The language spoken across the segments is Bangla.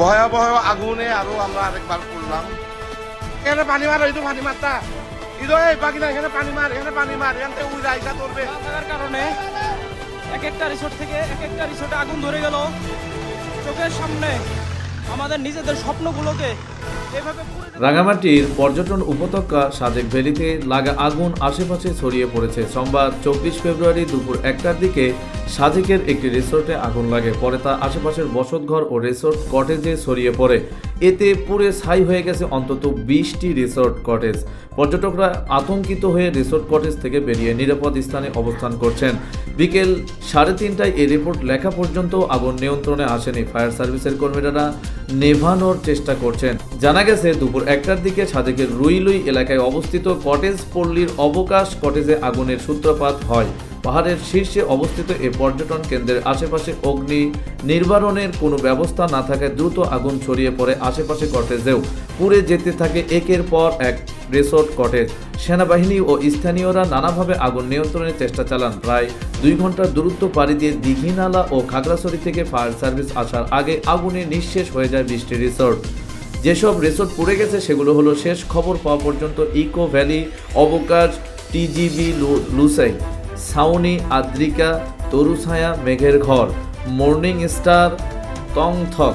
ভয়াবহ আগুনে আরও আমরা আরেকবার করলাম এখানে পানি মার এই তো পানি মারতা। ইদো, এই বাকি না এখানে পানি মার, এখানে পানি মার, এখান উই রাইসা না থাকার কারণে এক একটা রিসোর্ট থেকে এক একটা রিসোর্টে আগুন ধরে গেল। চোখের সামনে আমাদের নিজেদের স্বপ্নগুলোকে রাঙামাটির পর্যটন উপত্যকা সাজেক ভ্যালিতে লাগা আগুন আশেপাশে ছড়িয়ে পড়েছে। সোমবার চব্বিশ ফেব্রুয়ারি দুপুর একটার দিকে সাজেকের একটি রিসোর্টে আগুন লাগে। পরে তা আশেপাশের বসতঘর ও রিসোর্ট কটেজে ছড়িয়ে পড়ে। এতে পুরে ছাই হয়ে গেছে অন্তত বিশটি রিসোর্ট কটেজ। পর্যটকরা আতঙ্কিত হয়ে রিসোর্ট কটেজ থেকে বেরিয়ে নিরাপদ স্থানে অবস্থান করছেন। বিকেল সাড়ে তিনটায় এই রিপোর্ট লেখা পর্যন্ত আগুন নিয়ন্ত্রণে আসেনি ফায়ার সার্ভিসের কর্মীরা। নেভানোর চেষ্টা করছেন। জানা গেছে, দুপুর একটার দিকে সাজেকের রুইলুই এলাকায় অবস্থিত কটেজ পল্লীর অবকাশ কটেজে আগুনের সূত্রপাত হয়। পাহাড়ের শীর্ষে অবস্থিত এই পর্যটন কেন্দ্রের আশেপাশে অগ্নি নির্বারণের কোনো ব্যবস্থা না থাকায় দ্রুত আগুন ছড়িয়ে পড়ে আশেপাশে কটেজেও। পুড়ে যেতে থাকে একের পর এক রিসোর্ট কটেজ। সেনাবাহিনী ও স্থানীয়রা নানাভাবে আগুন নিয়ন্ত্রণের চেষ্টা চালান। প্রায় দুই ঘণ্টার দূরত্ব পাড়ি দিয়ে দীঘিনালা ও খাগড়াছড়ি থেকে ফায়ার সার্ভিস আসার আগে আগুনে নিঃশেষ হয়ে যায় বৃষ্টি রিসোর্ট। যেসব রিসোর্ট পুড়ে গেছে সেগুলো হলো শেষ খবর পাওয়া পর্যন্ত eco valley, Abakash, TGB Lushai সাউনি Adrika Taruchhaya মেঘের ঘর, মর্নিং স্টার তংথক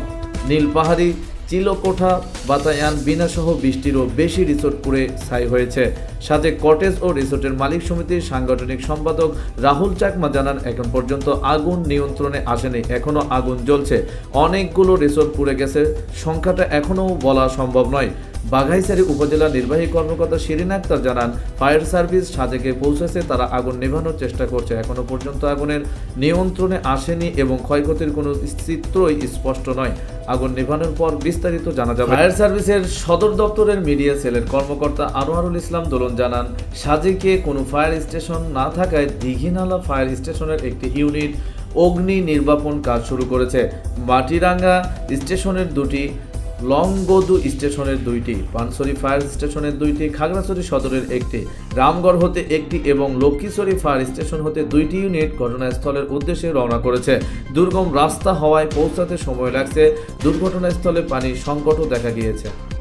নীলপাহাড়ি চিলকোঠা বাতায়ান বিনাসহ বৃষ্টিরও বেশি রিসোর্ট পুড়ে ছাই হয়েছে। সাথে কটেজ ও রিসোর্টের মালিক সমিতির সাংগঠনিক সম্পাদক রাহুল চাকমা জানান, এখন পর্যন্ত আগুন নিয়ন্ত্রণে আসেনি, এখনও আগুন জ্বলছে। অনেকগুলো রিসোর্ট পুড়ে গেছে, সংখ্যাটা এখনও বলা সম্ভব নয়। বাঘাইছড়ি উপজেলা নির্বাহী কর্মকর্তা শিরিন আক্তার জানান, ফায়ার সার্ভিস সাজেকে পৌঁছেছে, তারা আগুন নেভানোর চেষ্টা করছে। এখনও পর্যন্ত আগুনের নিয়ন্ত্রণে আসেনি এবং ক্ষয়ক্ষতির কোনো চিত্রই স্পষ্ট নয়। আগুন নেভানোর পর বিস্তারিত জানা যাবে। ফায়ার সার্ভিসের সদর দপ্তরের মিডিয়া সেলের কর্মকর্তা আনোয়ারুল ইসলাম দোলন জানান, সাজেকে কোনো ফায়ার স্টেশন না থাকায় দীঘিনালা ফায়ার স্টেশনের একটি ইউনিট অগ্নি নির্বাপন কাজ শুরু করেছে। মাটিরাঙ্গা স্টেশনের দুটি লংগদু স্টেশনের দুইটি, পানসরি ফায়ার স্টেশনের দুইটি, খাগড়াছড়ি সদরের একটি, রামগড় হতে একটি এবং লক্ষ্মীছড়ি ফায়ার স্টেশন হতে দুইটি ইউনিট ঘটনাস্থলের উদ্দেশ্যে রওনা করেছে। দুর্গম রাস্তা হওয়ায় পৌঁছাতে সময় লাগছে। দুর্ঘটনাস্থলে পানির সংকটও দেখা গিয়েছে।